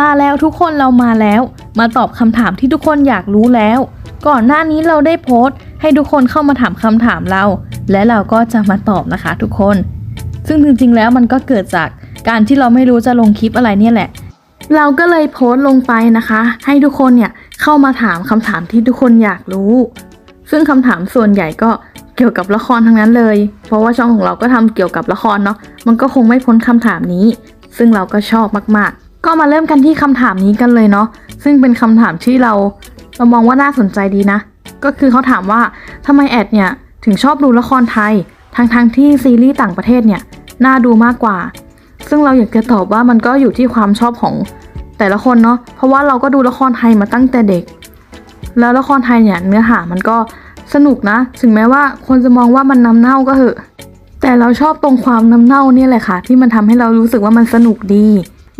มาแล้วทุกคนเรามาแล้ว มาตอบคำถามที่ทุกคนอยากรู้แล้ว ก่อนหน้านี้เราได้โพสต์ ให้ทุกคนเข้ามาถามคำถามเรา และเราก็จะมาตอบนะคะทุกคน ซึ่งจริงๆแล้วมันก็เกิดจากการที่เราไม่รู้จะลงคลิปอะไรเนี่ยแหละ เราก็เลยโพสต์ลงไปนะคะ ให้ทุกคนเนี่ยเข้ามาถามคำถามที่ทุกคนอยากรู้ ซึ่งคำถามส่วนใหญ่ก็เกี่ยวกับละครทั้งนั้นเลย เพราะว่าช่องของเราก็ทำเกี่ยวกับละครเนาะ มันก็คงไม่พ้นคำถามนี้ ซึ่งเราก็ชอบมากๆ ก็มาเริ่มกันที่คำถามนี้กันเลยเนาะซึ่งเป็นคำถามที่เราเรามองว่าน่าสนใจดีนะ ก็คือเขาถามว่าทำไมแอดเนี่ยถึงชอบดูละครไทยทั้งทงๆที่ซีรีส์ต่างประเทศเนี่ยน่าดูมากกว่า ซึ่งเราอยากจะตอบว่ามันก็อยู่ที่ความชอบของแต่ละคนเนาะเพราะว่าเราก็ดูละครไทยมาตั้งแต่เด็ก แล้วละครไทยเนี่ยเนื้อหามันก็สนุกนะ ถึงแม้ว่าคนจะมองว่ามันน้ำเน่าก็เหอะ แต่เราชอบตรงความน้ำเน่าเนี่ยแหละค่ะ ที่มันทำให้เรารู้สึกว่ามันสนุกดี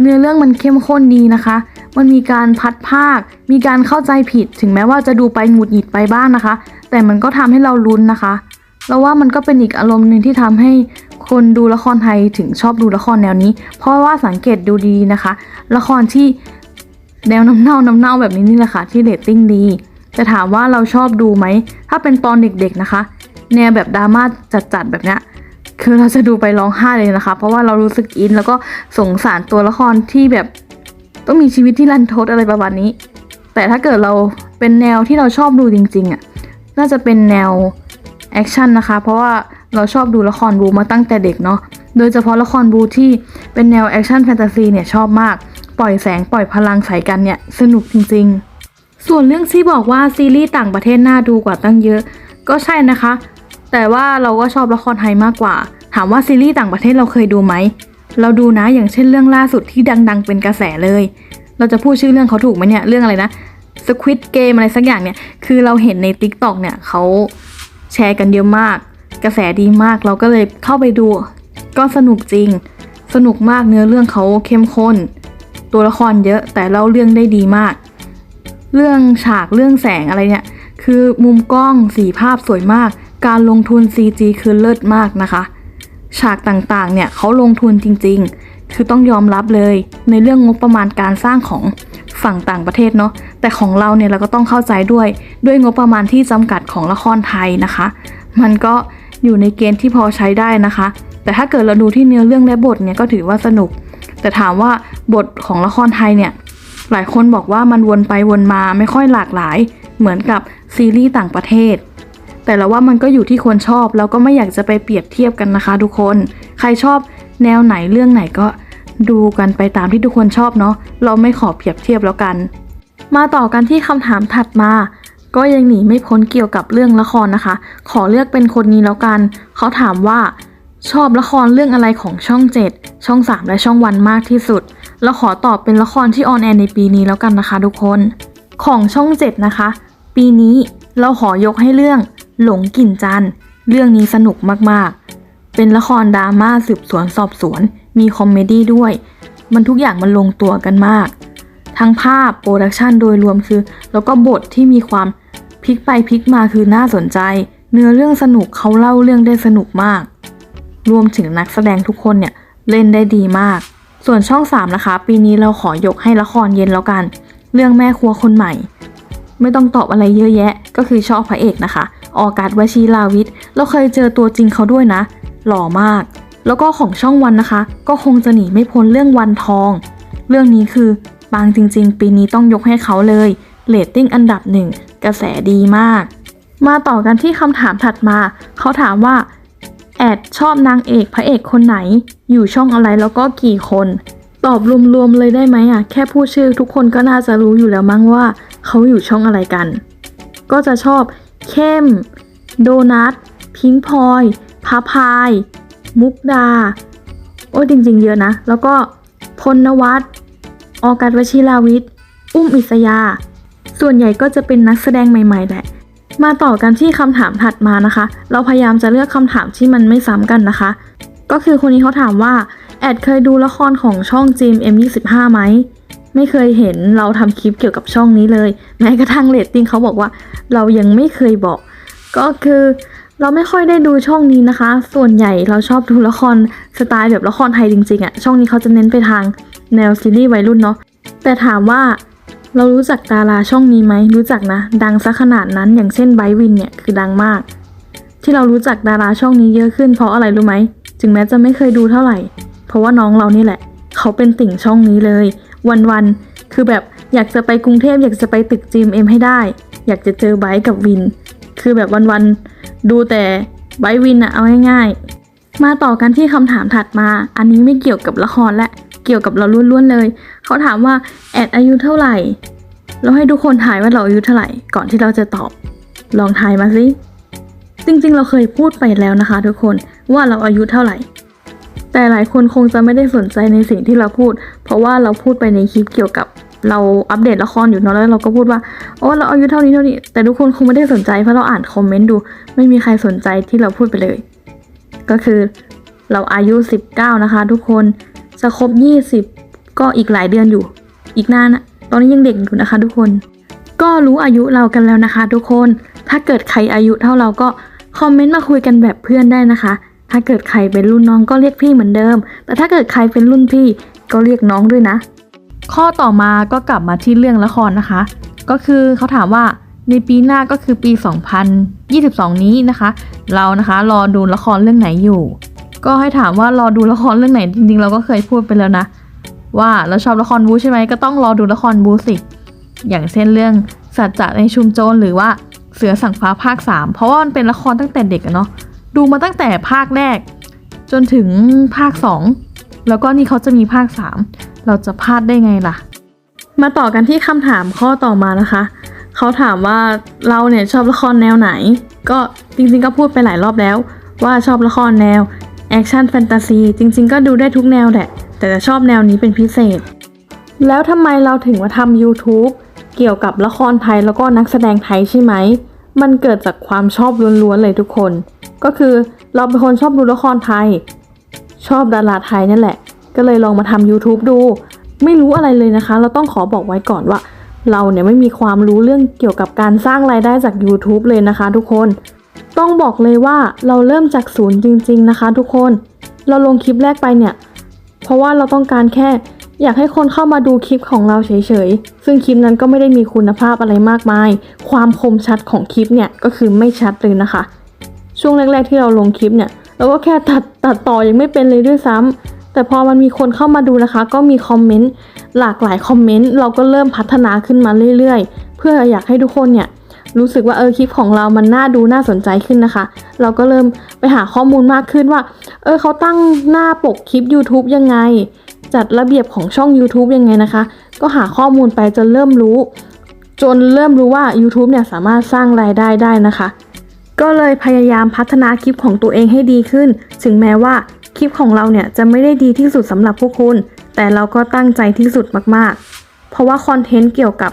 เนื้อเรื่องมันเข้มข้นดีนะคะ มันมีการพัดภาค มีการเข้าใจผิด ถึงแม้ว่าจะดูไปหงุดหงิดไปบ้างนะคะ แต่มันก็ทำให้เราลุ้นนะคะเราว่ามันก็เป็นอีกอารมณ์หนึ่งที่ทำให้คนดูละครไทยถึงชอบดูละครแนวนี้ เพราะว่าสังเกตดูดีนะคะ ละครที่แนวน้ำเน่าน้ำเน่าแบบนี้นี่แหละค่ะที่เรตติ้งดี จะถามว่าเราชอบดูไหม ถ้าเป็นตอนเด็กๆนะคะ แนวแบบดราม่าจัดๆแบบเนี้ย คือเราจะดูไปร้องไห้เลยนะคะ เพราะว่าเรารู้สึกอินแล้วก็สงสารตัวละครที่แบบต้องมีชีวิตที่รันทดอะไรประมาณนี้ แต่ถ้าเกิดเราเป็นแนวที่เราชอบดูจริงๆอะน่าจะเป็นแนวแอคชั่นนะคะ เพราะว่าเราชอบดูละครบูมาตั้งแต่เด็กเนาะโดยเฉพาะละครบูที่เป็นแนวแอคชั่นแฟนตาซีเนี่ยชอบมาก ปล่อยแสงปล่อยพลังใส่กันเนี่ยสนุกจริง ๆ ส่วนเรื่องที่บอกว่าซีรีส์ต่างประเทศน่าดูกว่าตั้งเยอะ ก็ใช่นะคะ แต่ว่าเราก็ชอบละครไทยมากกว่า ถามว่าซีรีส์ต่างประเทศเราเคยดูไหม เราดูนะอย่างเช่นเรื่องล่าสุดที่ดัง ๆ เป็นกระแสเลย เราจะพูดชื่อเรื่องเขาถูกไหมเนี่ย เรื่องอะไรนะ Squid Game อะไรสักอย่างเนี่ย คือเราเห็นใน TikTok เนี่ยเขาแชร์กันเยอะมาก กระแสดีมาก เราก็เลยเข้าไปดู ก็สนุกจริง สนุกมากเนื้อเรื่องเขาเข้มข้น ตัวละครเยอะแต่เล่าเรื่องได้ดีมาก เรื่องฉากเรื่องแสงอะไรเนี่ย คือมุมกล้องสีภาพสวยมาก การลงทุน CG คือเลิศมากนะคะ ฉากต่างๆ เนี่ยเขาลงทุนจริงๆ คือต้องยอมรับเลยในเรื่องงบประมาณการสร้างของฝั่งต่างประเทศเนาะ แต่ของเราเนี่ยเราก็ต้องเข้าใจด้วยด้วยงบประมาณที่จำกัดของละครไทยนะคะ มันก็อยู่ในเกณฑ์ที่พอใช้ได้นะคะ แต่ถ้าเกิดเราดูที่เนื้อเรื่องและบทเนี่ยก็ถือว่าสนุก แต่ถามว่าบทของละครไทยเนี่ยหลายคนบอกว่ามันวนไปวนมาไม่ค่อยหลากหลาย เหมือนกับซีรีส์ต่างประเทศ แต่เราว่ามันก็อยู่ที่คนชอบ แล้วก็ไม่อยากจะไปเปรียบเทียบกันนะคะ ทุกคน ใครชอบแนวไหนเรื่องไหนก็ดูกันไปตามที่ทุกคนชอบเนาะ เราไม่ขอเปรียบเทียบแล้วกัน มาต่อกันที่คำถามถัดมา ก็ยังหนีไม่พ้นเกี่ยวกับเรื่องละครนะคะ ขอเลือกเป็นคนนี้แล้วกัน เขาถามว่าชอบละครเรื่องอะไรของช่อง 7 ช่อง 3 และช่องวันมากที่สุดแล้วขอตอบเป็นละครที่ออนแอร์ในปีนี้แล้วกันนะคะทุกคน ของช่อง 7 นะคะ ปีนี้เราขอยกให้เรื่อง หลงกลิ่นจันเรื่องนี้สนุกมากๆ เป็นละครดราม่าสืบสวนสอบสวน มีคอมเมดี้ด้วย มันทุกอย่างมันลงตัวกันมาก ทั้งภาพโปรดักชันโดยรวมคือ แล้วก็บทที่มีความพลิกไปพลิกมาคือน่าสนใจ เนื้อเรื่องสนุกเขาเล่าเรื่องได้สนุกมาก รวมถึงนักแสดงทุกคนเนี่ยเล่นได้ดีมาก ส่วนช่อง 3 นะคะ ปีนี้เราขอยกให้ละครเย็นแล้วกัน เรื่องแม่ครัวคนใหม่ ไม่ต้องตอบอะไรเยอะแยะ ก็คือชอบพระเอกนะคะ ออกัสวชิราวิทย์เราเคยเจอตัวจริงเขาด้วยนะ หล่อมาก แล้วก็ของช่องวันนะคะ ก็คงจะหนีไม่พ้นเรื่องวันทอง เรื่องนี้คือปังจริง ๆ ปีนี้ต้องยกให้เขาเลยเรตติ้งอันดับหนึ่งกระแสดีมาก มาต่อกันที่คำถามถัดมา เขาถามว่า แอดชอบนางเอกพระเอกคนไหน อยู่ช่องอะไรแล้วก็กี่คน ตอบรวมๆเลยได้ไหมอะ แค่พูดชื่อทุกคนก็น่าจะรู้อยู่แล้วมั้งว่า เขาอยู่ช่องอะไรกัน ก็จะชอบ เข้ม โดนัท พิงพลอยพาพาย มุกดา โอ้ยจริงๆ เยอะนะ แล้วก็พลนวัตออกัสวชิราวิทย์ อุ้มอิสยา ส่วนใหญ่ก็จะเป็นนักแสดงใหม่ๆแหละ มาต่อกันที่คำถามถัดมานะคะ เราพยายามจะเลือกคำถามที่มันไม่ซ้ำกันนะคะ ก็คือคนนี้เขาถามว่า แอดเคยดูละครของช่องจีม M25 ไหม ไม่เคยเห็นเราทำคลิปเกี่ยวกับช่องนี้เลย แม้กระทั่งเรตติ้งเขาบอกว่า เรายังไม่เคยบอก ก็คือเราไม่ค่อยได้ดูช่องนี้นะคะ ส่วนใหญ่เราชอบดูละครสไตล์แบบละครไทยจริงๆอะ่ะ ช่องนี้เขาจะเน้นไปทางแนวซีรีส์วัยรุ่นเนาะ แต่ถามว่าเรารู้จักดาราช่องนี้ไหม รู้จักนะ ดังซะขนาดนั้น อย่างเช่นไบวินเนี่ยคือดังมาก ที่เรารู้จักดาราช่องนี้เยอะขึ้นเพราะอะไรรู้ไหม ถึงแม้จะไม่เคยดูเท่าไหร่ เพราะว่าน้องเรานี่แหละ เขาเป็นติ่งช่องนี้เลย วันๆ คือแบบอยากจะไปกรุงเทพอยากจะไปตึกจีมเอ็มให้ได้ อยากจะเจอไบกับวิน คือแบบวันๆ ดูแต่ไบวินอะเอาง่ายๆ มาต่อกันที่คำถามถัดมา อันนี้ไม่เกี่ยวกับละครและเกี่ยวกับเราล้วนๆเลย เขาถามว่าแอดอายุเท่าไหร่ เราให้ทุกคนทายว่าเราอายุเท่าไหร่ ก่อนที่เราจะตอบ ลองทายมาสิจริงๆ เราเคยพูดไปแล้วนะคะ ทุกคนว่าเราอายุเท่าไหร่ แต่หลายคนคงจะไม่ได้สนใจในสิ่งที่เราพูด เพราะว่าเราพูดไปในคลิปเกี่ยวกับเราอัปเดตละครอยู่เนาะแล้วเราก็พูดว่าโอ้เราอายุเท่านี้เท่านี้ แต่ทุกคนคงไม่ได้สนใจเพราะเราอ่านคอมเมนต์ดู ไม่มีใครสนใจที่เราพูดไปเลย ก็คือเราอายุ 19 นะคะ ทุกคนจะครบ 20 ก็อีกหลายเดือนอยู่ อีกนานอะตอนนี้ยังเด็กอยู่นะคะ ทุกคน ก็รู้อายุเรากันแล้วนะคะ ทุกคนถ้าเกิดใครอายุเท่าเราก็คอมเมนต์มาคุยกันแบบเพื่อนได้นะคะ ถ้าเกิดใครเป็นรุ่นน้องก็เรียกพี่เหมือนเดิม แต่ถ้าเกิดใครเป็นรุ่นพี่ก็เรียกน้องด้วยนะ ข้อต่อมาก็กลับมาที่เรื่องละครนะคะ ก็คือเขาถามว่าในปีหน้าก็คือปี 2022 นี้นะคะ เรานะคะรอดูละครเรื่องไหนอยู่ ก็ให้ถามว่ารอดูละครเรื่องไหนจริงๆ เราก็เคยพูดไปแล้วนะ ว่าเราชอบละครบูใช่ไหมก็ต้องรอดูละครบูสิ อย่างเช่นเรื่องสัจจะในชุมโจรหรือว่าเสือสังฟ้าภาค 3 เพราะว่ามันเป็นละครตั้งแต่เด็กอะเนาะ ดูมาตั้งแต่ภาคแรก จนถึงภาค 2 แล้วก็นี่เขาจะมีภาค 3 เราจะพลาดได้ไงล่ะ มาต่อกันที่คำถามข้อต่อมานะคะ เขาถามว่าเราเนี่ยชอบละครแนวไหน ก็จริงๆก็พูดไปหลายรอบแล้ว ว่าชอบละครแนวแอคชั่นแฟนตาซีจริง ๆ ก็ดูได้ทุกแนวแหละ แต่จะชอบแนวนี้เป็นพิเศษ แล้วทำไมเราถึงมาทำ YouTube เกี่ยวกับละครไทยแล้วก็นักแสดงไทยใช่ไหม มันเกิดจากความชอบล้วนๆเลยทุกคน ก็คือเราเป็นคนชอบดูละครไทย ชอบดาราไทยนั่นแหละ ก็เลยลองมาทำ YouTube ดู ไม่รู้อะไรเลยนะคะ เราต้องขอบอกไว้ก่อนว่า เราเนี่ยไม่มีความรู้เรื่องเกี่ยวกับการสร้างรายได้จาก YouTube เลยนะคะทุกคน ต้องบอกเลยว่าเราเริ่มจากศูนย์จริง ๆ นะคะทุกคน เราลงคลิปแรกไปเนี่ย เพราะว่าเราต้องการแค่อยากให้คนเข้ามาดูคลิปของเราเฉยๆ ซึ่งคลิปนั้นก็ไม่ได้มีคุณภาพอะไรมากมาย ความคมชัดของคลิปเนี่ยก็คือไม่ชัดเลยนะคะ ช่วงแรก ๆ ที่เราลงคลิปเนี่ยเราก็แค่ตัดตัดต่อยังไม่เป็นเลยด้วยซ้ำแต่พอมันมีคนเข้ามาดูนะคะ ก็มีคอมเมนต์หลากหลายคอมเมนต์เราก็เริ่มพัฒนาขึ้นมาเรื่อย ๆ เพื่ออยากให้ทุกคนเนี่ยรู้สึกว่าเออคลิปของเรามันน่าดูน่าสนใจขึ้นนะคะ เราก็เริ่มไปหาข้อมูลมากขึ้นว่า เออเขาตั้งหน้าปกคลิป YouTube ยังไง จัดระเบียบของช่อง YouTube ยังไงนะคะ ก็หาข้อมูลไปจนเริ่มรู้ จนเริ่มรู้ว่า YouTube เนี่ยสามารถสร้างรายได้ได้นะคะ ก็เลยพยายามพัฒนาคลิปของตัวเองให้ดีขึ้น ถึงแม้ว่าคลิปของเราเนี่ยจะไม่ได้ดีที่สุดสำหรับพวกคุณ แต่เราก็ตั้งใจที่สุดมากๆ เพราะว่าคอนเทนต์เกี่ยวกับ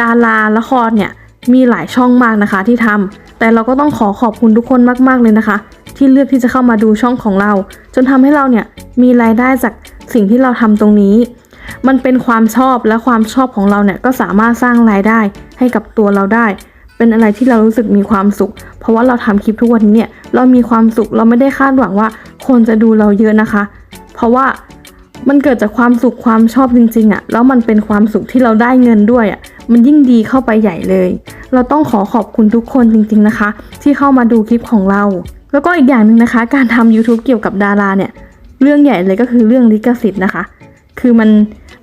ดาราละครเนี่ยมีหลายช่องมากนะคะที่ทำแต่เราก็ต้องขอขอบคุณทุกคนมากๆเลยนะคะ ที่เลือกที่จะเข้ามาดูช่องของเรา จนทำให้เราเนี่ยมีรายได้จากสิ่งที่เราทำตรงนี้ มันเป็นความชอบและความชอบของเราเนี่ยก็สามารถสร้างรายได้ให้กับตัวเราได้ เป็นอะไรที่เรารู้สึกมีความสุข เพราะว่าเราทำคลิปทุกวันนี้เนี่ยเรามีความสุขเราไม่ได้คาดหวังว่าคนจะดูเราเยอะนะคะ เพราะว่ามันเกิดจากความสุขความชอบจริงๆอะ่ะแล้วมันเป็นความสุขที่เราได้เงินด้วยอะ่ะมันยิ่งดีเข้าไปใหญ่เลย เราต้องขอขอบคุณทุกคนจริงๆนะคะ ที่เข้ามาดูคลิปของเรา แล้วก็อีกอย่างหนึ่งนะคะ การทำ YouTube เกี่ยวกับดาราเนี่ย เรื่องใหญ่เลยก็คือเรื่องลิขสิทธิ์นะคะ คือมัน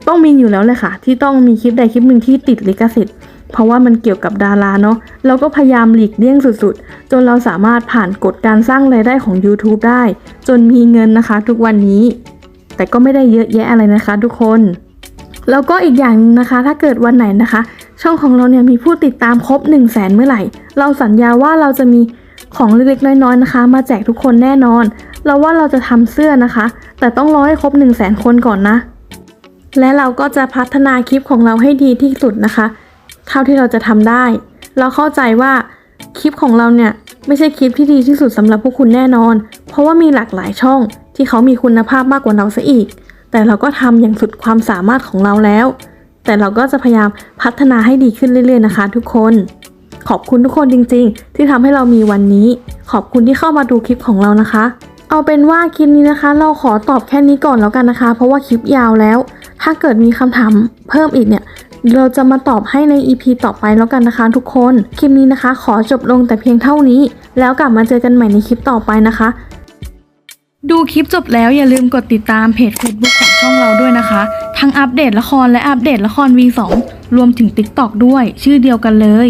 ต้องมีอยู่แล้วเลยค่ะ ที่ต้องมีคลิปใดคลิปหนึ่งที่ติดลิขสิทธิ์เพราะว่ามันเกี่ยวกับดาราเนาะเราก็พยายามหลีกเลี่ยงสุดๆ จนเราสามารถผ่านกฎการสร้างรายได้ของ YouTube ได้ จนมีเงินนะคะทุกวันนี้ แต่ก็ไม่ได้เยอะแยะอะไรนะคะทุกคน แล้วก็อีกอย่างหนึงนะคะ ถ้าเกิดวันไหนนะคะ ช่องของเราเนี่ยมีผู้ติดตามครบ 1 0 0 0 0แสนเมื่อไหร่ เราสัญญาว่าเราจะมีของเล็กๆน้อยๆนะคะ มาแจกทุกคนแน่นอน เราว่าเราจะทำเสื้อนะคะ แต่ต้องรอให้ครบ 1 0 0 0 0แสนคนก่อนนะ และเราก็จะพัฒนาคลิปของเราให้ดีที่สุดนะคะ เท่าที่เราจะทำได้ เราเข้าใจว่าคลิปของเราเนี่ยไม่ใช่คลิปที่ดีที่สุดสำหรับพวกคุณแน่นอน เพราะว่ามีหลากหลายช่องที่เขามีคุณภาพมากกว่าเราซะอีก แต่เราก็ทำอย่างสุดความสามารถของเราแล้ว แต่เราก็จะพยายามพัฒนาให้ดีขึ้นเรื่อยๆนะคะ ทุกคน ขอบคุณทุกคนจริง ๆ ที่ทำให้เรามีวันนี้ ขอบคุณที่เข้ามาดูคลิปของเรานะคะ เอาเป็นว่าคลิปนี้นะคะ เราขอตอบแค่นี้ก่อนแล้วกันนะคะ เพราะว่าคลิปยาวแล้ว ถ้าเกิดมีคำถามเพิ่มอีกเนี่ยเราจะมาตอบให้ใน EP ต่อไปแล้วกันนะคะทุกคน คลิปนี้นะคะ ขอจบลงแต่เพียงเท่านี้ แล้วกลับมาเจอกันใหม่ในคลิปต่อไปนะคะ ดูคลิปจบแล้วอย่าลืมกดติดตามเพจ Facebook ของช่องเราด้วยนะคะ ทั้งอัปเดตละครและอัปเดตละคร V2 รวมถึง TikTok ด้วย ชื่อเดียวกันเลย